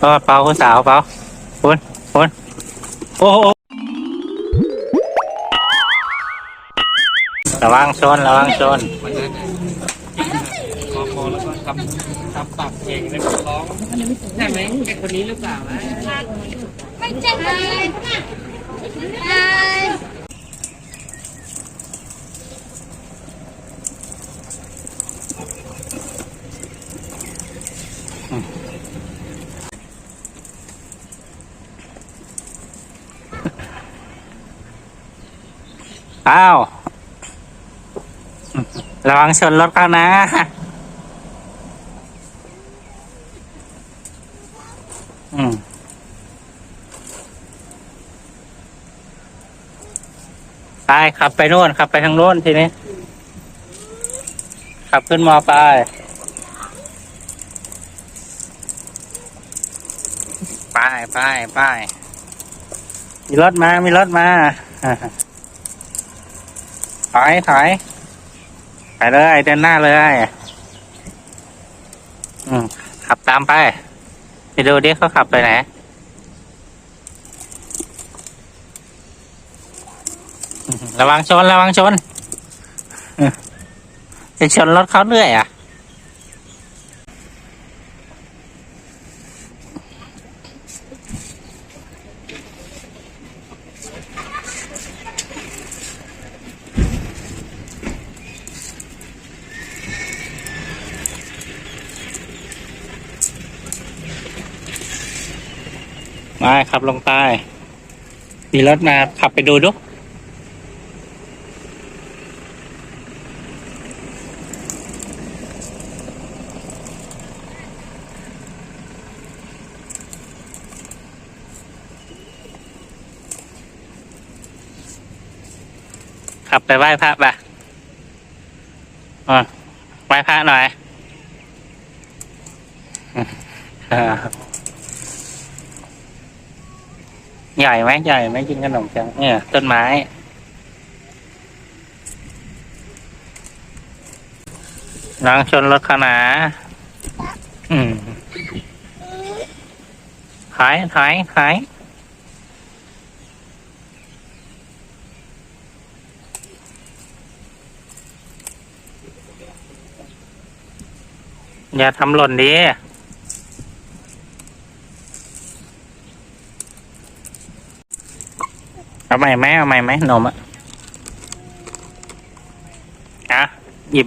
เออเปาคุณสาวเปาคุณคุณโอ้โหระวังชนระวังชนวันนั้นน่ะคอคอแล้วก็ทำทำปากเองแล้วก็ร้องใช่ไหมแกคนนี้หรือเปล่าวะไม่ใช่คนนี้ อ้าว ระวังชนรถเขานะ อืมไปขับไปโน่นขับไปทางโน้นทีนี้ ขับขึ้นมอไป ไปไปไปมีรถมา มีรถมา ถอยถอยไปเลยเดินหน้าเลย อืมขับตามไป ไปดูดิเขาขับไปไหนระวังชน ระวังชนจะชนรถเขาเรื่อยอะ มาขับลงใต้ มีรถมาขับไปดูดูขับไปไหว้พระปะไหว้พระหน่อย อ่า ใหญ่ไหมใหญ่ไหมกินขนมจังเนี่ยต้นไม้ น้องชนรถขนาอืมถอยถอยถอยอย่าทำหล่นดี เอาใหม่ไหมเอาใหม่ไหมนมอะอะหยิบ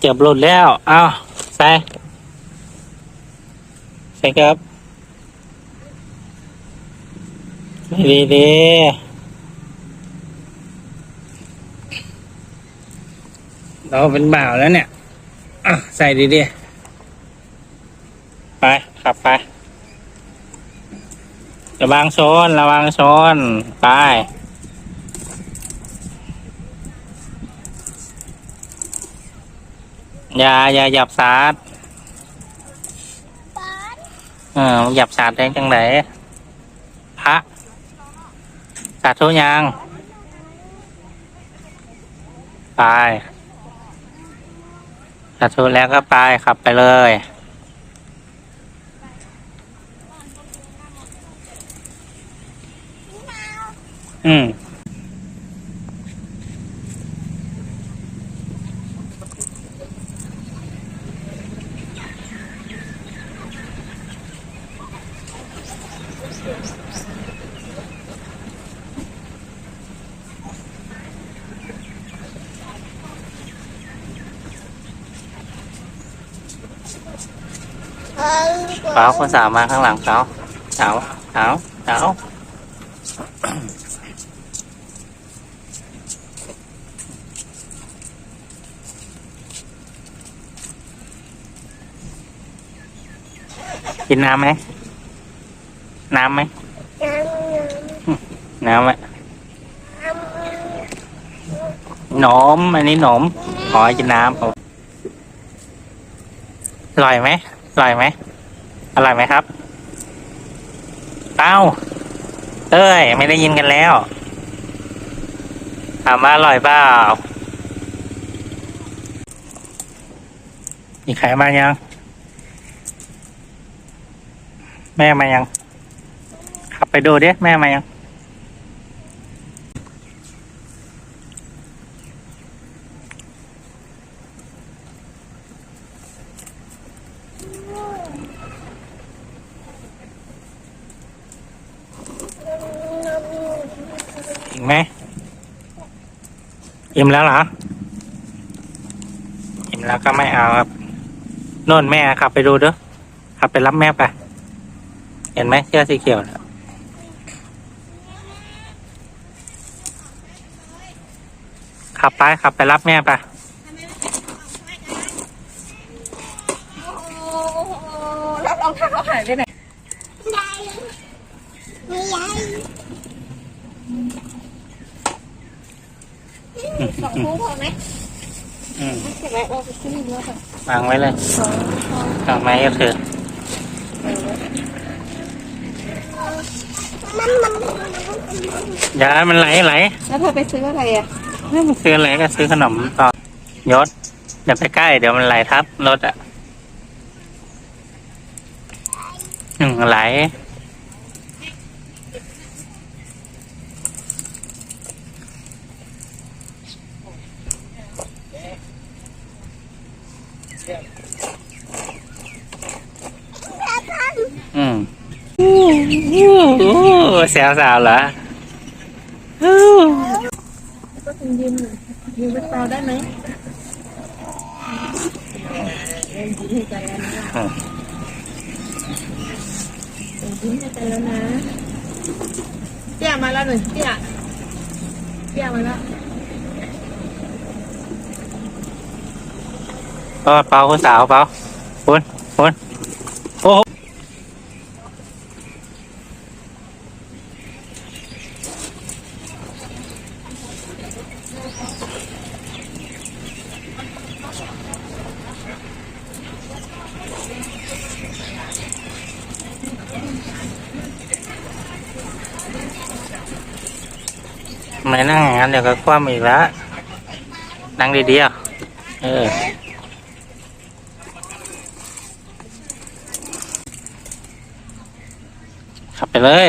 เหรอะอย่าหยิบเยอะเกือบหลุดแล้ว เอาใส่ใส่ครับดีดีเราเป็นบ่าวแล้วเนี่ยอะใส่ดีดีไป ขับไประวังชนระวังชนไป อย่าอย่าหยับสาดเออหยับสาดได้จังไหนพระสาธุยังไปสาธุแล้วก็ไปขับไปเลยอืม เออเปล่าคนสาวมาข้างหลังเปล่าสาวสาวสาวกินน้ำไหม น้ำไหม น้ำอะหนม อันนี้หนม ขอกินน้ำอร่อยไหม ร่อยไหมอร่อยไหมครับ เอ้าเอ้ย ไม่ได้ยินกันแล้วถามว่าอร่อยเปล่ามีใครมายัง แม่มายัง ขับไปดูดิแม่มายัง ไหมอิ่มแล้วเหรออิ่มแล้วก็ไม่เอาครับโน่นแม่ขับไปดูเด้อขับไปรับแม่ไป เห็นไหมเสื้อสีเขียวนะขับไปขับไปรับแม่ไปแล้วรองเท้าหายไปไหนสองคู่พอไหม อืม เสร็จ แล้วเราไปซื้อเนื้อค่ะวางไว้เลยทางไม้ก็ถือมันมันอย่าให้มันไหลไหลแล้วเธอไปซื้ออะไรอะไม่มันซื้ออะไรก็ซื้อขนมต่อยศอย่าไปใกล้เดี๋ยวมันไหลทับรถอะหนึ่งไหล อืมอู้ แซวสาวเหรออู้ก็ถึงยืมยืมไปเปล่าได้ไหมเล่นยิ้มให้ใจแล้วนะเล่นยิ้มให้ใจแล้วนะเตี้ยมาแล้วหนึ่งเตี้ยเตี้ยมาแล้วเปาเปาคุณสาวเปาคุณคุณ ไมนั่งอย่างนั้นเดี๋ยวก็คว่ำอีกแล้วนั่งดีๆอะเออขับไปเลย